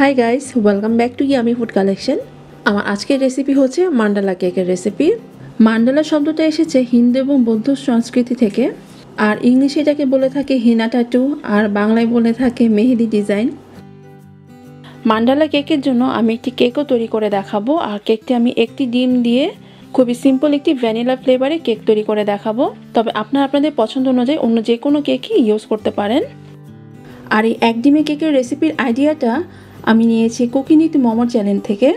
Hi guys welcome back to yummy food collection আমার আজকের recipe হচ্ছে মান্ডালা কেকের রেসিপি মান্ডালা শব্দটা এসেছে হিন্দু এবং বৌদ্ধ সংস্কৃতি থেকে। আর ইংলিশে এটাকে বলে থাকে হিনা ট্যাটু আর বাংলায় বলে থাকে মেহেদি ডিজাইন মান্ডালা কেকের জন্য আমি একটি কেকও তৈরি করে দেখাবো, আর কেকটি আমি একটি ডিম দিয়ে খুবই সিম্পল একটি ভ্যানিলা ফ্লেভারে কেক তৈরি করে দেখাবো। তবে আপনারা আপনাদের পছন্দ অনুযায়ী অন্য যে কোনো কেকই ইউজ করতে পারেন। আর এই এক ডিমে কেকের রেসিপির আইডিয়াটা আমি নিয়েছি কুকিনিট মোমোর চ্যানেল থেকে।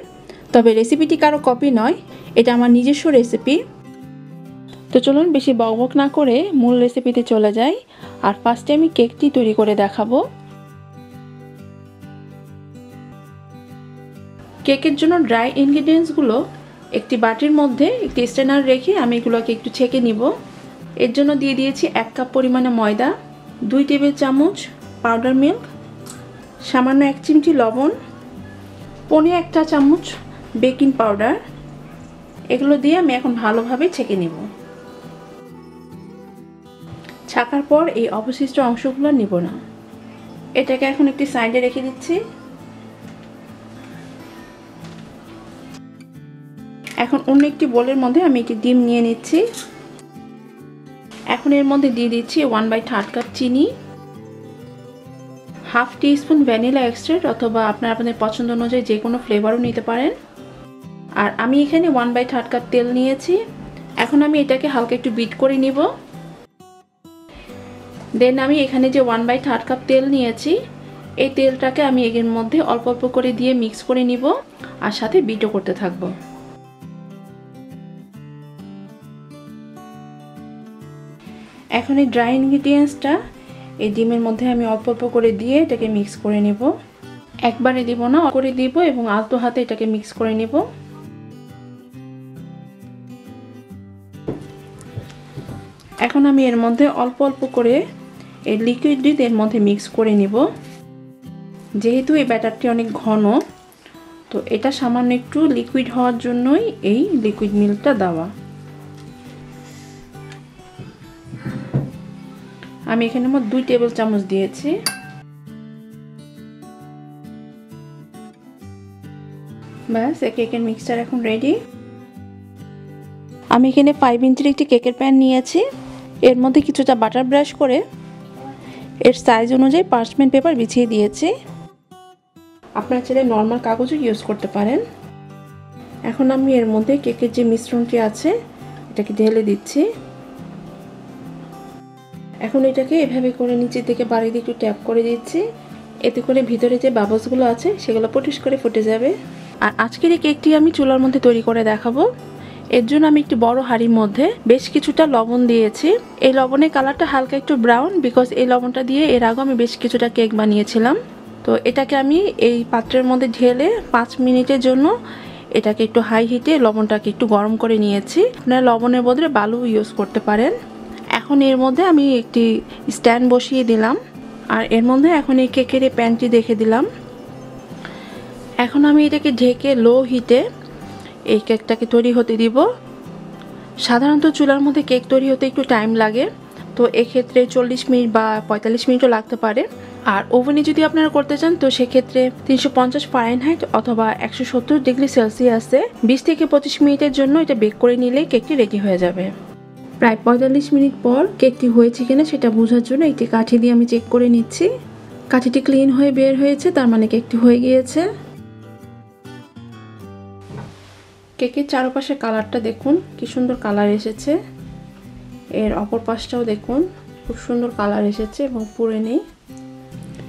তবে রেসিপিটি কারও কপি নয়, এটা আমার নিজস্ব রেসিপি। তো চলুন বেশি বকবক না করে মূল রেসিপিতে চলে যাই, আর ফার্স্টে আমি কেকটি তৈরি করে দেখাবো। কেকের জন্য ড্রাই ইনগ্রিডিয়েন্টসগুলো একটি বাটির মধ্যে, একটি স্ট্যানার রেখে আমি এগুলোকে একটু ছেঁকে নিব। এর জন্য দিয়ে দিয়েছি এক কাপ পরিমাণে ময়দা, দুই টেবিল চামচ পাউডার মিল্ক সামান্য এক চিমটি লবণ, পনে একটা চামচ বেকিং পাউডার। এগুলো দিয়ে আমি এখন ভালোভাবে ছেঁকে নেব। ছাকার পর এই অবশিষ্ট অংশগুলো নিব না। এটাকে এখন একটি সাইডে রেখে দিচ্ছি। এখন অন্য একটি বোলের মধ্যে আমি একটি ডিম নিয়ে নিচ্ছি। এখন এর মধ্যে দিয়ে দিচ্ছি ওয়ান বাই থার্ড কাপ চিনি। Half teaspoon vanilla extract অথবা আপনার আপনাদের পছন্দ অনুযায়ী যে কোনো ফ্লেভারও নিতে পারেন। আর আমি এখানে ওয়ান বাই থার্ড কাপ তেল নিয়েছি। এখন আমি এটাকে হালকা একটু বিট করে নিব। দেন আমি এখানে যে ওয়ান বাই থার্ড কাপ তেল নিয়েছি, এই তেলটাকে আমি এর মধ্যে অল্প অল্প করে দিয়ে মিক্স করে নিব আর সাথে বিটও করতে থাকব। এখন এই ড্রাই ইনগ্রিডিয়েন্টসটা এই ডিমের মধ্যে আমি অল্প অল্প করে দিয়ে এটাকে মিক্স করে নেব। একবারে দিব না করে দিব এবং আলতো হাতে এটাকে মিক্স করে নেব। এখন আমি এর মধ্যে অল্প অল্প করে এই লিকুইড দুধ এর মধ্যে মিক্স করে নিব। যেহেতু এই ব্যাটারটি অনেক ঘন, তো এটা সামান্য একটু লিকুইড হওয়ার জন্যই এই লিকুইড মিল্কটা দেওয়া। আমি এখানে আমার দুই টেবিল চামচ দিয়েছি। ব্যাস কেকের মিক্সচার এখন রেডি আমি এখানে ফাইভ ইঞ্চির একটি কেকের প্যান নিয়েছি। এর মধ্যে কিছুটা বাটার ব্রাশ করে এর সাইজ অনুযায়ী পার্চমেন্ট পেপার বিছিয়ে দিয়েছি। আপনার ছেলে নর্মাল কাগজও ইউজ করতে পারেন। এখন আমি এর মধ্যে কেকের যে মিশ্রণটি আছে, এটাকে ঢেলে দিচ্ছি। এখন এটাকে এভাবে করে নিচের দিকে বাড়ি দিয়ে একটু ট্যাপ করে দিচ্ছি। এতে করে ভিতরে যে বাবলসগুলো আছে, সেগুলো পটিশ করে ফুটে যাবে। আর আজকের এই কেকটি আমি চুলার মধ্যে তৈরি করে দেখাবো। এর জন্য আমি একটি বড় হাঁড়ির মধ্যে বেশ কিছুটা লবণ দিয়েছি। এই লবণের কালারটা হালকা একটু ব্রাউন বিকজ এই লবণটা দিয়ে এর আগে আমি বেশ কিছুটা কেক বানিয়েছিলাম। তো এটাকে আমি এই পাত্রের মধ্যে ঢেলে পাঁচ মিনিটের জন্য এটাকে একটু হাই হিটে লবণটাকে একটু গরম করে নিয়েছি। আপনারা লবণের বদলে বালু ইউজ করতে পারেন। এখন এর মধ্যে আমি একটি স্ট্যান্ড বসিয়ে দিলাম। আর এর মধ্যে এখন এই কেকের এই প্যানটি দেখে দিলাম। এখন আমি এটাকে ঢেকে লো হিটে এই কেকটাকে তৈরি হতে দিব। সাধারণত চুলার মধ্যে কেক তৈরি হতে একটু টাইম লাগে। তো এক্ষেত্রে চল্লিশ মিনিট বা পঁয়তাল্লিশ মিনিটও লাগতে পারে। আর ওভেনে যদি আপনারা করতে চান, তো সেক্ষেত্রে তিনশো পঞ্চাশ ফারেনহাইট অথবা একশো সত্তর ডিগ্রি সেলসিয়াসে বিশ থেকে পঁচিশ মিনিটের জন্য এটা বেক করে নিলে কেকটি রেডি হয়ে যাবে। প্রায় পঁয়তাল্লিশ মিনিট পর কেকটি হয়েছে কিনা সেটা বোঝার জন্য একটি কাঠি দিয়ে আমি চেক করে নিচ্ছি। কাঠিটি ক্লিন হয়ে বের হয়েছে, তার মানে কেকটি হয়ে গিয়েছে। কেকের চারপাশে কালারটা দেখুন, কি সুন্দর কালার এসেছে। এর অপর পাশটাও দেখুন, খুব সুন্দর কালার এসেছে এবং পুড়ে নেই।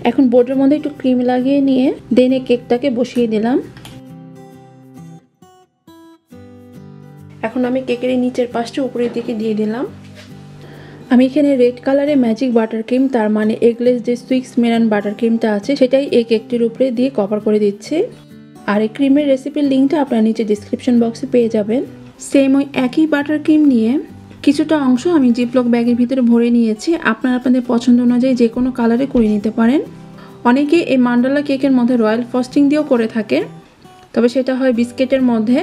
এখন বোর্ডের মধ্যে একটু ক্রিম লাগিয়ে নিয়ে দেনে কেকটাকে বসিয়ে দিলাম। এখন আমি কেকের নিচের পাশটা উপরের দিকে দিয়ে দিলাম। আমি এখানে রেড কালারে ম্যাজিক বাটার ক্রিম, তার মানে এগলেস যে সুইক্স মেরান বাটার ক্রিমটা আছে, সেটাই এই কেকটির উপরে দিয়ে কভার করে দিচ্ছি। আর এই ক্রিমের রেসিপির লিঙ্কটা আপনার নিচে ডিসক্রিপশন বক্সে পেয়ে যাবেন। সেম ওই একই বাটার ক্রিম নিয়ে কিছুটা অংশ আমি জিপলক ব্যাগের ভিতরে ভরে নিয়েছি। আপনারা আপনাদের পছন্দ অনুযায়ী যে কোনো কালারে করে নিতে পারেন। অনেকে এই মান্ডালা কেকের মধ্যে রয়্যাল ফস্টিং দিয়েও করে থাকে। তবে সেটা হয় বিস্কিটের মধ্যে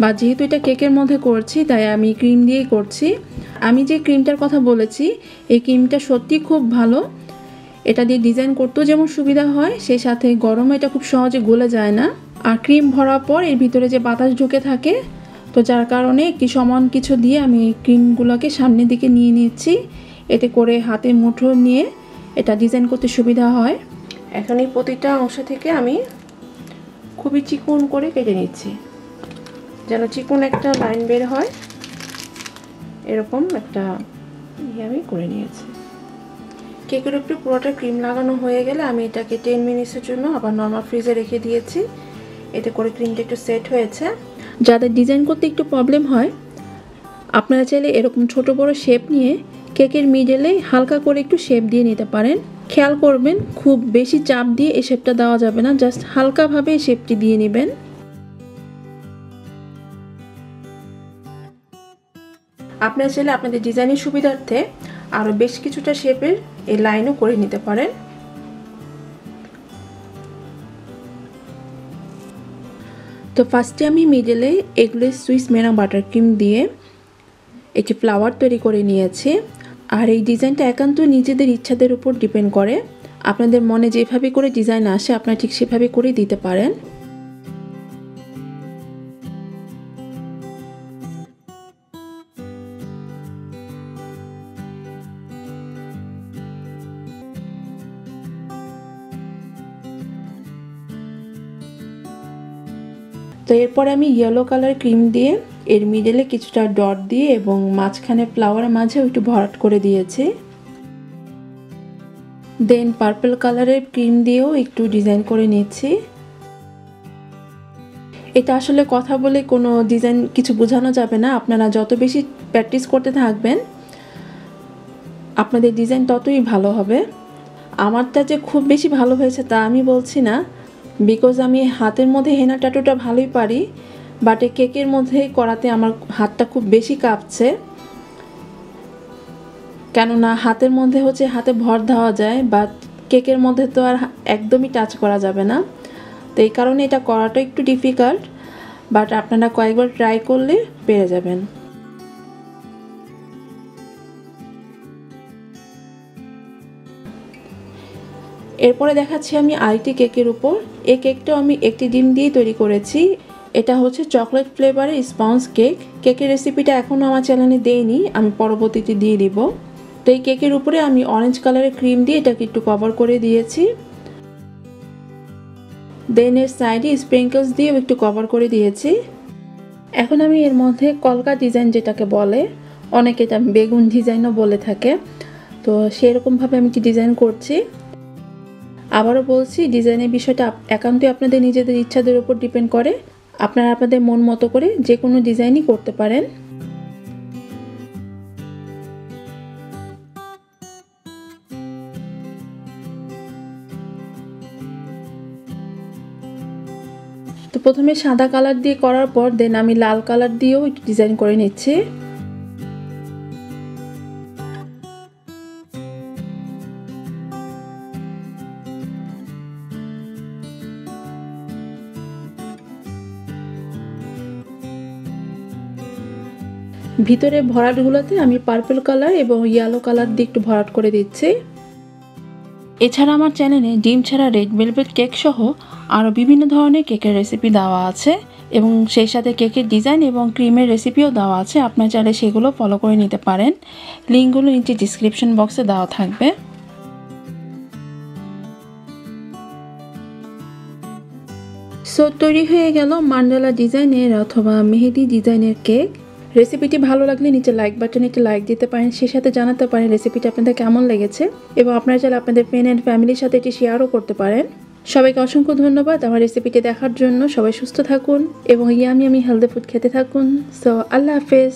বা যেহেতু এটা কেকের মধ্যে করছি, তাই আমি ক্রিম দিয়েই করছি। আমি যে ক্রিমটার কথা বলেছি, এই ক্রিমটা সত্যি খুব ভালো। এটা দিয়ে ডিজাইন করতেও যেমন সুবিধা হয়, সেই সাথে গরমে এটা খুব সহজে গলে যায় না। আর ক্রিম ভরার পর এর ভিতরে যে বাতাস ঢুকে থাকে, তো যার কারণে কি সমান কিছু দিয়ে আমি এই ক্রিমগুলোকে সামনের দিকে নিয়ে নিচ্ছি এতে করে হাতে মুঠো নিয়ে এটা ডিজাইন করতে সুবিধা হয়। এখন এই প্রতিটা অংশ থেকে আমি খুবই চিকন করে কেটে নিচ্ছি। যেন চিকন একটা লাইন বের হয়, এরকম একটা ইয়ে আমি করে নিয়েছি। কেকের উপরে পুরোটা ক্রিম লাগানো হয়ে গেলে আমি এটাকে টেন মিনিটসের জন্য আবার নর্মাল ফ্রিজে রেখে দিয়েছি। এতে করে ক্রিমটা একটু সেট হয়েছে। যাদের ডিজাইন করতে একটু প্রবলেম হয়, আপনারা চাইলে এরকম ছোট বড় শেপ নিয়ে কেকের মিডলে হালকা করে একটু শেপ দিয়ে নিতে পারেন। খেয়াল করবেন, খুব বেশি চাপ দিয়ে এই শেপটা দেওয়া যাবে না, জাস্ট হালকাভাবে এই শেপটি দিয়ে নেবেন। আপনারা চাইলে আপনাদের ডিজাইনের সুবিধার্থে আরও বেশ কিছুটা শেপের এই লাইনও করে নিতে পারেন। তো ফার্স্টে আমি মিডলে এগলেস সুইস মেনা বাটার ক্রিম দিয়ে একটি ফ্লাওয়ার তৈরি করে নিয়েছি। আর এই ডিজাইনটা একান্ত নিজেদের ইচ্ছাদের উপর ডিপেন্ড করে। আপনাদের মনে যেভাবে করে ডিজাইন আসে, আপনারা ঠিক সেভাবে করে দিতে পারেন। তো এরপর আমি ইয়েলো কালার ক্রিম দিয়ে এর মিডেলে কিছুটা ডট দিয়ে এবং মাঝখানে ফ্লাওয়ারের মাঝে একটু ভরাট করে দিয়েছি। দেন পার্পল কালারের ক্রিম দিয়েও একটু ডিজাইন করে নিচ্ছি। এটা আসলে কথা বলে কোনো ডিজাইন কিছু বোঝানো যাবে না। আপনারা যত বেশি প্র্যাকটিস করতে থাকবেন, আপনাদের ডিজাইন ততই ভালো হবে। আমারটা যে খুব বেশি ভালো হয়েছে তা আমি বলছি না বিকজ আমি হাতের মধ্যে হেনা ট্যাটুটা ভালোই পারি। বাট এই কেকের মধ্যে করাতে আমার হাতটা খুব বেশি কাঁপছে। কেননা হাতের মধ্যে হচ্ছে হাতে ভর দেওয়া যায়, বাট কেকের মধ্যে তো আর একদমই টাচ করা যাবে না। তো এই কারণে এটা করাটা একটু ডিফিকাল্ট বাট আপনারা কয়েকবার ট্রাই করলে পেরে যাবেন। এরপরে দেখাচ্ছি আমি আরেকটি কেকের উপর। এই কেকটাও আমি একটি ডিম দিয়ে তৈরি করেছি। এটা হচ্ছে চকলেট ফ্লেভারের স্পঞ্জ কেক কেকের রেসিপিটা এখনও আমার চ্যানেলে দেইনি, আমি পরবর্তীতে দিয়ে দিব। তো এই কেকের উপরে আমি অরেঞ্জ কালারের ক্রিম দিয়ে এটাকে একটু কভার করে দিয়েছি। দেন এর সাইডে স্প্রিঙ্কলস দিয়েও একটু কভার করে দিয়েছি। এখন আমি এর মধ্যে কলকা ডিজাইন যেটাকে বলে, অনেকে এটা বেগুন ডিজাইনও বলে থাকে। তো সেরকমভাবে আমি একটি ডিজাইন করছি? আবারও বলছি ডিজাইনের বিষয়টা একান্তই আপনাদের নিজেদের ইচ্ছাদের উপর ডিপেন্ড করে। আপনারা আপনাদের মন মতো করে যে কোনো ডিজাইনই করতে পারেন। তো প্রথমে সাদা কালার দিয়ে করার পর দেন আমি লাল কালার দিয়েও একটু ডিজাইন করে নিচ্ছি। ভিতরে ভরাটগুলোতে আমি পার্পল কালার এবং ইয়েলো কালার দিয়ে একটু ভরাট করে দিচ্ছি। এছাড়া আমার চ্যানেলে ডিম ছাড়া রেড ভেলভেট কেক সহ আরও বিভিন্ন ধরনের কেকের রেসিপি দেওয়া আছে এবং সেই সাথে কেকের ডিজাইন এবং ক্রিমের রেসিপিও দেওয়া আছে। আপনার চাইলে সেগুলো ফলো করে নিতে পারেন। লিঙ্কগুলো নিচে ডিসক্রিপশন বক্সে দেওয়া থাকবে। সো তৈরি হয়ে গেল মান্ডালা ডিজাইনের অথবা মেহেদি ডিজাইনের কেক রেসিপিটি ভালো লাগলে নিচে লাইক বাটনে একটি লাইক দিতে পারেন, সেই সাথে জানাতে পারেন রেসিপিটি আপনাদের কেমন লেগেছে এবং আপনারা চাইলে আপনাদের ফ্রেন্ড অ্যান্ড ফ্যামিলির সাথে এটি শেয়ারও করতে পারেন। সবাইকে অসংখ্য ধন্যবাদ আমার রেসিপিটি দেখার জন্য। সবাই সুস্থ থাকুন এবং ইয়ামি আমি হেলদি ফুড খেতে থাকুন। সো আল্লাহ হাফেজ।